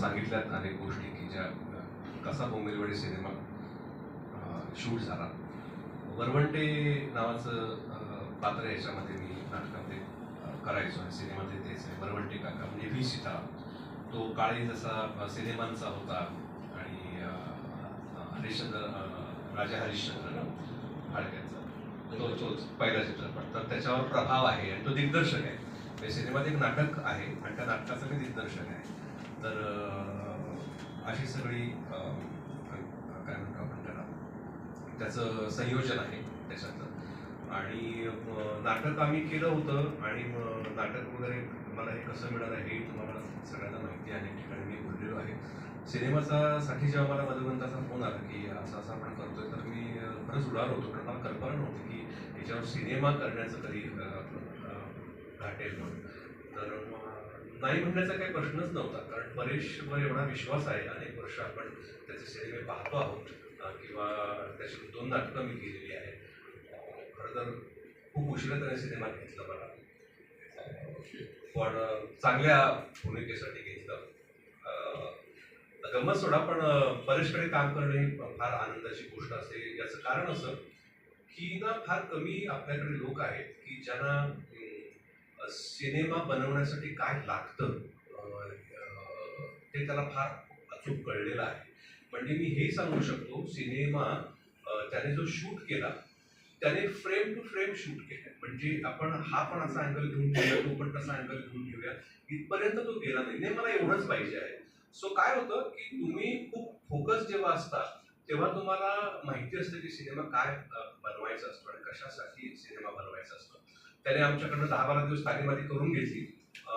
सांगितल्यात अनेक गोष्टी की ज्या कसा बोंबिलवाडी सिनेमा शूट झाला. वरवंटे नावाचं पात्र याच्यामध्ये मी नाटकामध्ये करायचो आणि सिनेमामध्ये तेच आहे वरवंटे काका म्हणजे व्ही सीता. तो काळी जसा सिनेमांचा होता आणि हरिश्चंद्र राजा हरिश्चंद्र ना फाळक्यांचा. तो तोच पहिला चित्रपट. तर त्याच्यावर प्रभाव आहे आणि तो दिग्दर्शक आहे. म्हणजे सिनेमात एक नाटक आहे आणि त्या नाटकाचं मी दिग्दर्शक आहे. तर अशी सगळी काय म्हणतो आपण त्याला? त्याचं संयोजन आहे त्याच्यातलं. आणि नाटक आम्ही केलं होतं आणि मग नाटक वगैरे मला हे कसं मिळालं हे तुम्हाला सगळ्यांना माहिती आहे ठिकाणी मी बोललेलो आहे. सिनेमाचा साठी जेव्हा मला मधुबंताचा फोन आला की असं असं आपण करतोय तर मी खरंच उडार होतो. कारण मला कल्पना नव्हती की याच्यावर सिनेमा करण्याचं कधी आपलं घाटेल म्हणून. तर मग नाही म्हणण्याचा काही प्रश्नच नव्हता. कारण परेशवर एवढा विश्वास आहे. अनेक वर्ष आपण त्याचे सिनेमे पाहतो आहोत. किंवा त्याची दोन नाटकं मी केलेली आहेत. खरं तर खूप उशिरा त्याने सिनेमा घेतला मला. पण चांगल्या भूमिकेसाठी घेतलं. गमत सोडा पण परेशकडे काम करणे ही फार आनंदाची गोष्ट असते याचं कारण असं की ना फार कमी आपल्याकडे लोक आहेत की ज्यांना सिनेमा बनवण्यासाठी काय लागतं? ते त्याला फार अचूक कळलेलं आहे. म्हणजे मी हे सांगू शकतो सिनेमा त्याने जो शूट केला त्याने फ्रेम टू फ्रेम शूट केला. म्हणजे आपण हा पण असा अँगल घेऊन घेऊया तो पण तसा अँगल घेऊन घेऊया इथपर्यंत तो गेला नाही. नाही मला एवढंच पाहिजे आहे. सो काय होतं की तुम्ही खूप फोकस जेव्हा असता तेव्हा तुम्हाला माहिती असतं की सिनेमा काय बनवायचा असतो आणि कशासाठी सिनेमा बनवायचा असतो. त्याने आमच्याकडनं दहा बारा दिवस तालीमाती करून घेतली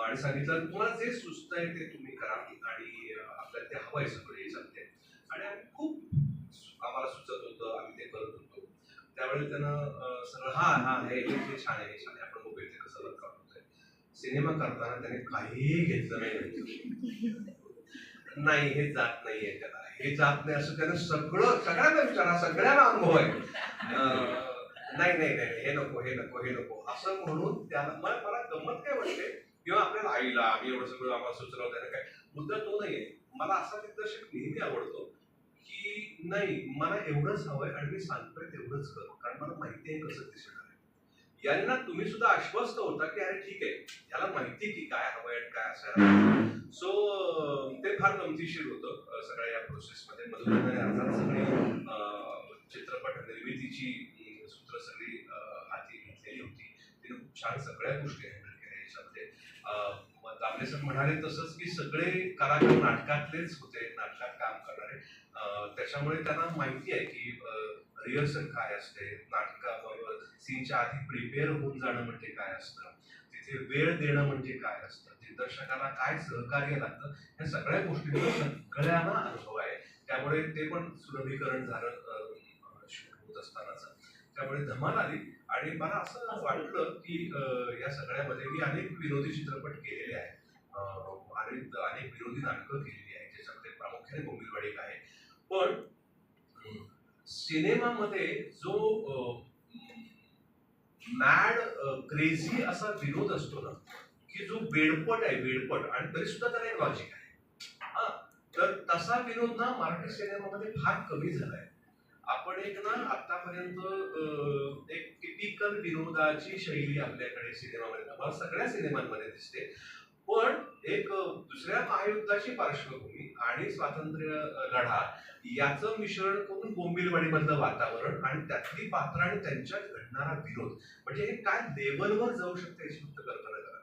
आणि सांगितलं तुम्हाला जे सुचत आहे ते तुम्ही करा आणि आपल्याला ते हवं आहे सगळं हे सांगते आणि आम्ही खूप आम्हाला सुचत होतं आम्ही ते करत होतो. त्यावेळेस त्यानं सगळं हा हा हे हे छान आहे हे छान आहे आपण मोबाईल ते कसं वर्कआउट होतंय. सिनेमा करताना त्याने काहीही घेतलं नाही नाही हे जात नाहीये त्याला. हे जात नाही असं त्यानं सगळं सगळ्यांना विचारा सगळ्यांना अनुभव आहे. नाही नाही नाही हे नको हे नको हे नको. असं म्हणून त्याला मला मला गमत काय वाटते? किंवा आपल्याला आईला आम्ही एवढं सगळं आम्हाला सुचलं त्याने काय? मुद्दा तो नाहीये. मला असा दिग्दर्शक नेहमी आवडतो की नाही मला एवढंच हवंय आणि मी सांगतोय तेवढंच कर कारण मला माहिती आहे कसं दिसणार आहे. यांना तुम्ही सुद्धा आश्वस्त होता की अरे ठीक आहे याला माहिती की काय हवंय आणि काय असायला सो ते फार गमतीशीर होतं सगळ्या या प्रोसेसमध्ये मधुमेहाने अर्थात सगळी चित्रपट निर्मितीची सुद्धा सगळी हाती घेतलेली होती. तिने खूप छान सगळ्या गोष्टी हँडल केल्या याच्यामध्ये. अं, दामले सर म्हणाले तसंच की सगळे कलाकार नाटकातलेच होते नाटकात काम करणारे. त्याच्यामुळे त्यांना माहिती आहे की रिहर्सल काय असते नाटकाबरोबर सीनच्या आधी प्रिपेअर होऊन जाणं म्हणजे काय असतं तिथे वेळ देणं म्हणजे काय असतं दिग्दर्शकाला काय सहकार्य लागतं या सगळ्या गोष्टींचा सगळ्यांना अनुभव आहे. त्यामुळे ते पण सुलभीकरण झालं शूट होत असतानाच. त्यामुळे धमाल आली. आणि मला असं वाटलं की या सगळ्यामध्ये मी अनेक विनोदी चित्रपट केलेले आहेत. आणि अनेक विनोदी नाटकं केलेली आहेत ज्याच्यामध्ये प्रामुख्याने बोंबिलवाडी आहे पण सिनेमामध्ये जो मॅड क्रेझी असा विनोद असतो ना की जो बेडपट आहे बेडपट आणि तरी सुद्धा त्याला एक लॉजिक आहे. हा तर तसा विनोद ना मराठी सिनेमामध्ये फार कमी झालाय. आपण एक ना आतापर्यंत एक टिपिकल विनोदाची शैली आपल्याकडे सिनेमामध्ये तुम्हाला सगळ्या सिनेमांमध्ये दिसते. पण एक दुसऱ्या महायुद्धाची पार्श्वभूमी आणि स्वातंत्र्य लढा याचं मिश्रण करून बोंबिलवाडीमधलं वातावरण आणि त्यातली पात्र आणि त्यांच्यात घडणारा विरोध म्हणजे हे काय लेवलवर जाऊ शकते याची फक्त कल्पना करा.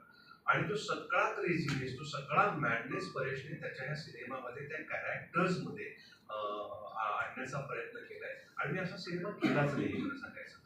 आणि तो सगळा क्रेझीनेस तो सगळा मॅडनेस परेशने त्याच्या या सिनेमामध्ये त्या कॅरेक्टर्समध्ये आणण्याचा प्रयत्न केलाय. आणि मी असा सिनेमा केलाच नाही सांगायचं.